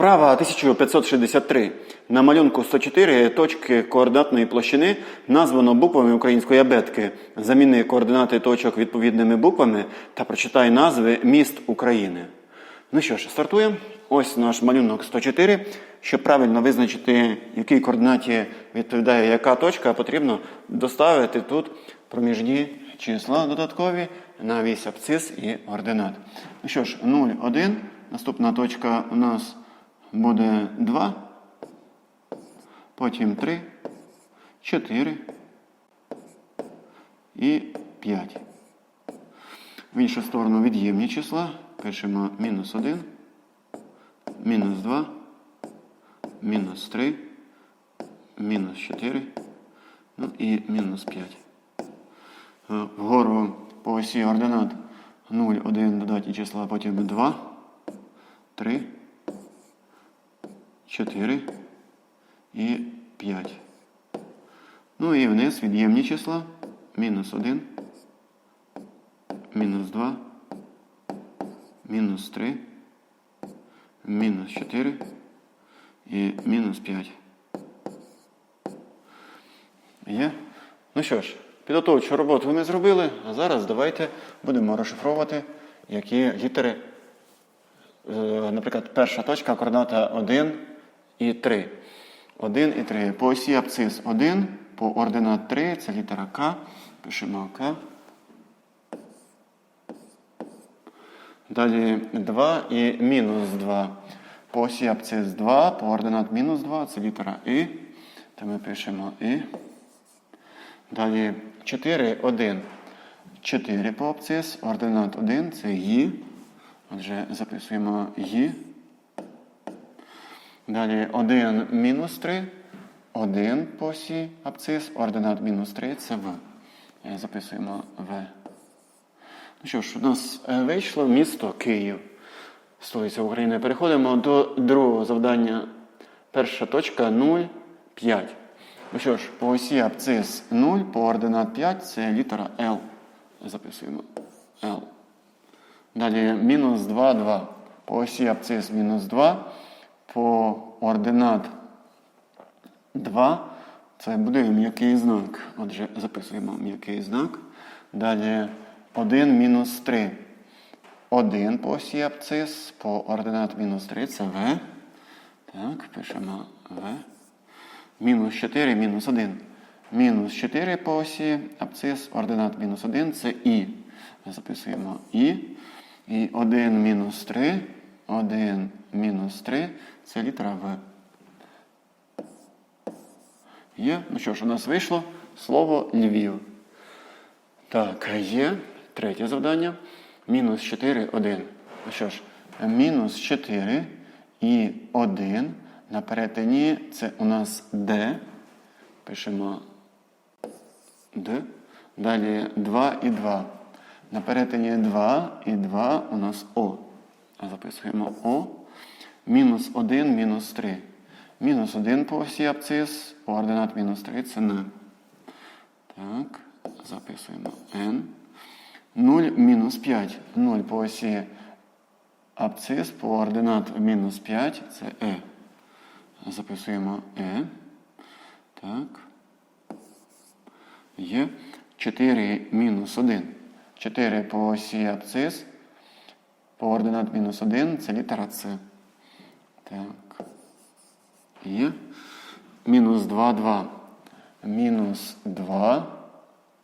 Вправа 1563. На малюнку 104 точки координатної площини названо буквами української абетки. Заміни координати точок відповідними буквами та прочитай назви міст України. Ну що ж, стартуємо. Ось наш малюнок 104. Щоб правильно визначити, якій координаті відповідає яка точка, потрібно доставити тут проміжні числа додаткові на вісь абцис і ординат. Ну що ж, 0, 1. Наступна точка у нас буде 2. Потім 3, 4 і 5. В іншу сторону від'ємні числа. Пишемо мінус 1, мінус 2, мінус 3, мінус 4, ну і мінус 5. Е, Вгору по осі ординат 0, 1 додатні числа, потім 2, 3, 4 і 5. Ну і вниз від'ємні числа. Мінус 1, мінус 2, мінус 3, мінус 4 і мінус 5. Є? Ну що ж, підготовчу роботу ми зробили, а зараз давайте будемо розшифровувати, які літери Е, наприклад, перша точка координата 1 і 3. 1 і 3. По осі абцис 1, по ординат 3, це літера К. Пишемо К. Далі 2 і мінус 2. По осі абцис 2, по ординат мінус 2, це літера І. То ми пишемо І. Далі 4, 1. 4 по абцис, ординат 1, це Ї. Отже, записуємо Ї. Далі 1 мінус 3. 1 по осі абцис, ординат мінус 3 це В. Е, Записуємо В. Ну що ж, у нас е, вийшло місто Київ, столиця України. Переходимо до другого завдання. Перша точка 0, 5. Ну що ж, по осі абцис 0, по ординат 5 це літера Л. Записуємо Л. Далі мінус 2, 2. По осі абцис мінус 2. По ординат 2. Це буде м'який знак. Отже, записуємо м'який знак. Далі 1 мінус 3. 1 по осі абцис. По ординат мінус 3 це В. Так, пишемо В. Мінус 4, мінус 1. Мінус 4 по осі абцис. Ординат мінус 1 це І. Записуємо І. І 1 мінус 3, 1 мінус 3 це літера В. Є. Ну що ж, у нас вийшло слово Львів. Так, є. Третє завдання. Мінус 4, 1. Ну що ж, мінус 4 і 1. На перетині це у нас Д. Пишемо Д. Далі 2 і 2. На перетині 2 і 2 у нас О. Записуємо О. Мінус 1, мінус 3. Мінус 1 по осі абцис, координат мінус 3 це Н. Так, записуємо N. 0 мінус 5. 0 по осі абцис, по ординат мінус 5 це Е. Записуємо Е. Так. Є 4 мінус 1. 4 по осі абцис. По ординат мінус 1 це літера С. Так. Є. Мінус 2, 2. Мінус 2.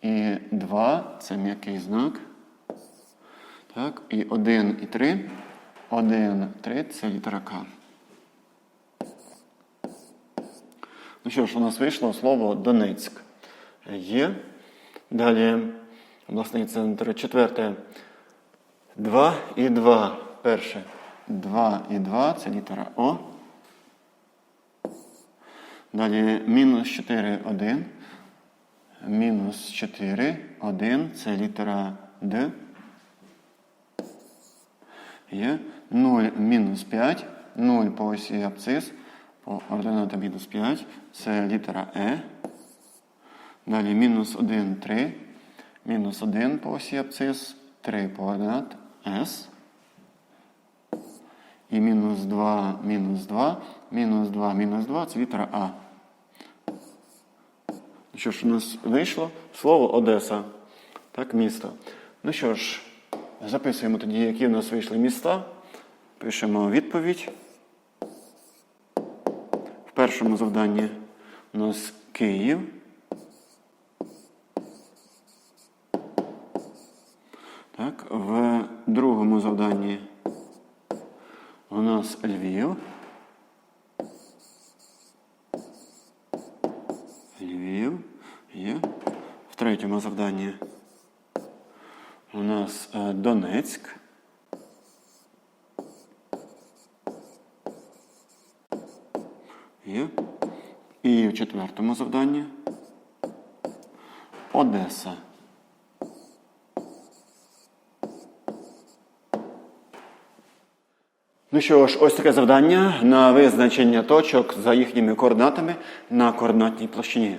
І 2 це м'який знак. Так. І 1 і 3. 1, 3 це літера К. Ну що ж, у нас вийшло слово Донецьк. Є. Далі обласний центр. Четверте. 2 і 2. Перше. 2 і 2 це літера О. Далі мінус 4, 1. Мінус 4, 1 це літера Д. Є. 0 мінус 5. 0 по осі абцис. По ординату мінус 5. Це літера Е. Далі мінус 1, 3. Мінус 1 по осі абцис. 3 по ординат С. І мінус 2, мінус 2, мінус 2, мінус 2 це літера А. Що ж, у нас вийшло слово Одеса. Так, місто. Ну що ж, записуємо тоді, які у нас вийшли міста. Пишемо відповідь. В першому завданні у нас Київ. Так, в другому завданні у нас Львів. Львів є. В третьому завданні у нас е, Донецьк. І в четвертому завданні Одеса. Ну що ж, ось таке завдання на визначення точок за їхніми координатами на координатній площині.